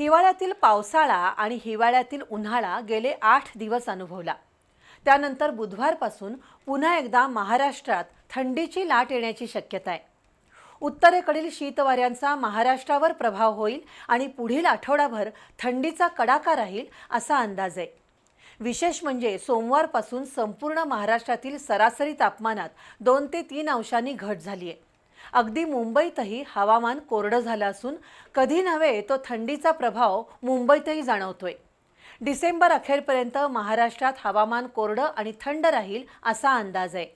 हिवाळ्यातील पावसाळा आणि हिवाळ्यातील उन्हाळा गेले आठ दिवस अनुभवला. त्यानंतर बुधवारपासून पुन्हा एकदा महाराष्ट्रात थंडीची लाट येण्याची शक्यता आहे. उत्तरेकडील शीतवाऱ्यांचा महाराष्ट्रावर प्रभाव होईल आणि पुढील आठवडाभर थंडीचा कडाका राहील असा अंदाज आहे. विशेष म्हणजे सोमवारपासून संपूर्ण महाराष्ट्रातील सरासरी तापमानात दोन ते तीन अंशांनी घट झाली आहे. अगदी मुंबईतही हवामान कोरडं झालं असून कधी नव्हे तो थंडीचा प्रभाव मुंबईतही जाणवतोय. डिसेंबर अखेरपर्यंत महाराष्ट्रात हवामान कोरडं आणि थंड राहील असा अंदाज आहे.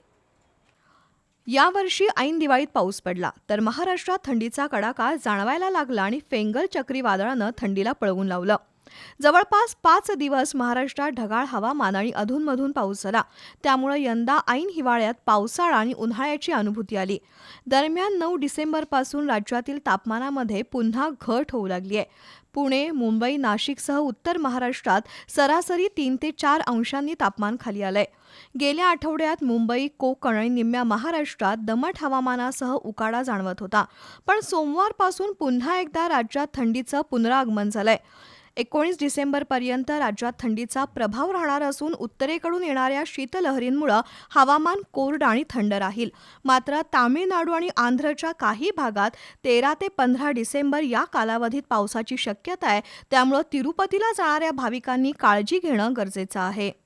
यावर्षी ऐन दिवाळीत पाऊस पडला तर महाराष्ट्रात थंडीचा कडाका जाणवायला लागला आणि फेंगल चक्रीवादळानं थंडीला पळवून लावलं. जवळपास पाच दिवस महाराष्ट्रात ढगाळ हवामान आणि अधूनमधून पाऊस झाला. त्यामुळे यंदा ऐन हिवाळ्यात पावसाळा आणि उन्हाळ्याची अनुभूती आली. दरम्यान नऊ डिसेंबरपासून राज्यातील तापमानामध्ये पुन्हा घट होऊ लागली आहे. पुणे मुंबई नाशिकसह उत्तर महाराष्ट्रात सरासरी तीन ते चार अंशांनी तापमान खाली आलंय. गेल्या आठवड्यात मुंबई कोकण आणि निम्म्या महाराष्ट्रात दमट हवामानासह उकाडा जाणवत होता. पण सोमवारपासून पुन्हा एकदा राज्यात थंडीचं पुनरागमन झालंय. एकोणीस डिसेंबरपर्यंत राज्यात थंडीचा प्रभाव राहणार असून उत्तरेकडून येणाऱ्या शीतलहरींमुळं हवामान कोरडं आणि थंड राहील. मात्र तामिळनाडू आणि आंध्रच्या काही भागात तेरा ते पंधरा डिसेंबर या कालावधीत पावसाची शक्यता आहे. त्यामुळं तिरुपतीला जाणाऱ्या भाविकांनी काळजी घेणं गरजेचं आहे.